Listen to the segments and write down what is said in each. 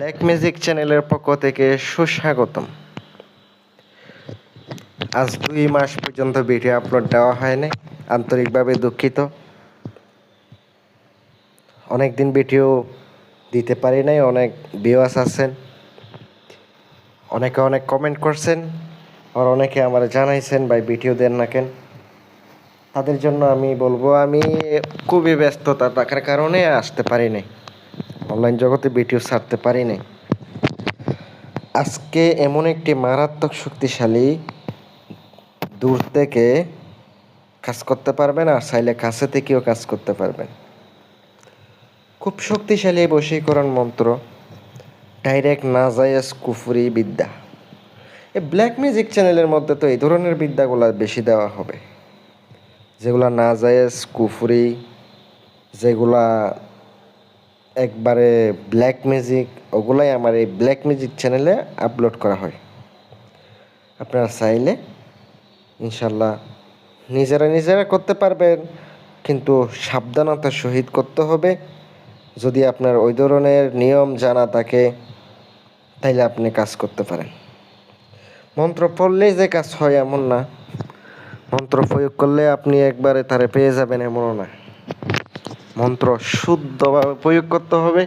Black magic চ্যানেলের পক্ষ থেকে সুস্বাগতম। আজ দুই মাস পর্যন্ত ভিডিও আপলোড দেওয়া হয়নি, আন্তরিকভাবে দুঃখিত। অনেক দিন ভিডিও দিতে পারি নাই, অনেক ভিউয়ার্স আছেন, অনেকে অনেক কমেন্ট করছেন, আর অনেকে আমার জানাইছেন, ভাই, ভিডিও দেন না কেন? তাদের জন্য আমি বলব, আমি খুবই ব্যস্ততা থাকার কারণে আসতে পারি নাই। অনলাইন জগতে ভিডিও ছাড়তে পারি নাই। আজকে এমন একটি মারাত্মক শক্তিশালী দূর থেকে কাজ করতে পারবেন আর চাইলে কাছে থেকেও কাজ করতে পারবেন। খুব শক্তিশালী বশীকরণ মন্ত্র ডাইরেক্ট নাজায়াজ কুফুরি বিদ্যা। এই ব্ল্যাক মিউজিক চ্যানেলের মধ্যে তো এই ধরনের বিদ্যাগুলো বেশি দেওয়া হবে। যেগুলা নাজায়েজ কুফুরি, যেগুলা একবারে ব্ল্যাক ম্যাজিক ওগুলাই আমার এই ব্ল্যাক ম্যাজিক চ্যানেলে আপলোড করা হয়। আপনারা চাইলে ইনশাল্লাহ নিজেরা নিজেরা করতে পারবেন, কিন্তু সাবধানতার সহিত করতে হবে। যদি আপনার ওই ধরনের নিয়ম জানা থাকে, তাইলে আপনি কাজ করতে পারেন। মন্ত্র পড়লেই যে কাজ হয় এমন না। মন্ত্র প্রয়োগ করলে আপনি একবারে তারে পেয়ে যাবেন এমনও না। মন্ত্র শুদ্ধভাবে প্রয়োগ করতে হবে।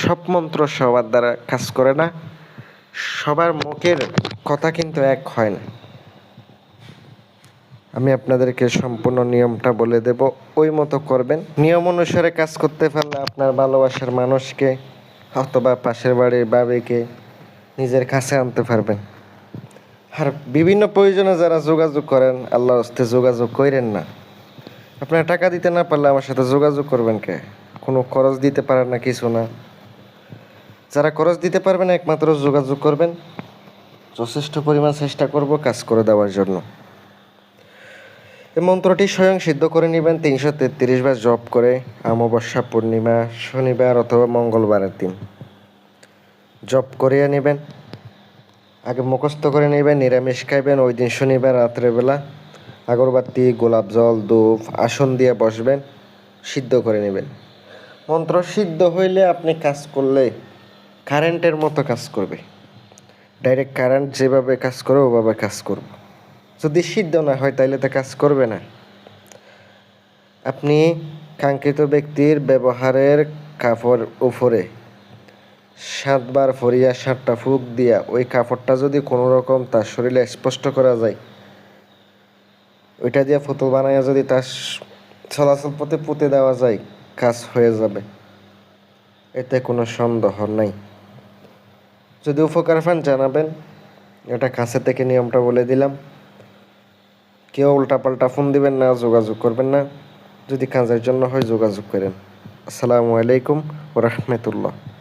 সব মন্ত্র সবার দ্বারা কাজ করে না। সবার মুখের কথা কিন্তু এক হয় না। আমি আপনাদেরকে সম্পূর্ণ নিয়মটা বলে দেব। ওই মতো করবেন। নিয়ম অনুসারে কাজ করতে পারলে আপনার ভালোবাসার মানুষকে অথবা পাশের বাড়ির বাবিকে নিজের কাছে আনতে পারবেন। আর বিভিন্ন প্রয়োজনে যারা যোগাযোগ করেন, আল্লাহর হস্তে যোগাযোগ করেন না। আপনার টাকা দিতে না পারলে আমার সাথে যোগাযোগ করবেন কে? কোনো খরচ দিতে পারেন না, কিছু না। যারা খরচ দিতে পারবেন, একমাত্র যোগাযোগ করবেন। যথেষ্ট পরিমাণ চেষ্টা করব কাজ করে দেওয়ার জন্য। এই মন্ত্রটি স্বয়ং সিদ্ধ করে নেবেন, তিনশো তেত্রিশ বার জপ করে, অমাবস্যা পূর্ণিমা, শনিবার অথবা মঙ্গলবারের দিন। জপ করিয়ে নেবেন, আগে মুখস্থ করে নেবেন, নিরামিষ খাইবেন, ওই দিন শনিবার রাত্রেবেলা আগরবাতি, গোলাপ জল, ধূপ, আসন দিয়ে বসবেন, সিদ্ধ করে নেবেন। মন্ত্র, সিদ্ধ হইলে আপনি কাজ করলে কারেন্টের মতো কাজ করবে। ডাইরেক্ট কারেন্ট যেভাবে কাজ করে, ওভাবে কাজ করব। যদি সিদ্ধ না হয়, তাইলে তো কাজ করবে না। আপনি কাঙ্ক্ষিত ব্যক্তির ব্যবহারের কাপড় উপরে সাতবার ফরিয়া, সাতটা ফুক দিয়া, ওই কাপড়টা যদি কোনো রকম তার শরীরে স্পষ্ট করা যায় ওইটা দিয়ে ফুতুল বানাইয়া যদি তার চলাচল পথে পুঁতে দেওয়া যায়, কাজ হয়ে যাবে। এতে কোনো সন্দেহ নাই। যদি উপকার পান, জানাবেন। এটা কাছে থেকে নিয়মটা বলে দিলাম। কেউ উল্টাপাল্টা ফোন দিবেন না, যোগাযোগ করবেন না। যদি কাজের জন্য হয়, যোগাযোগ করেন। আসসালামু আলাইকুম ও রহমতুল্লাহ।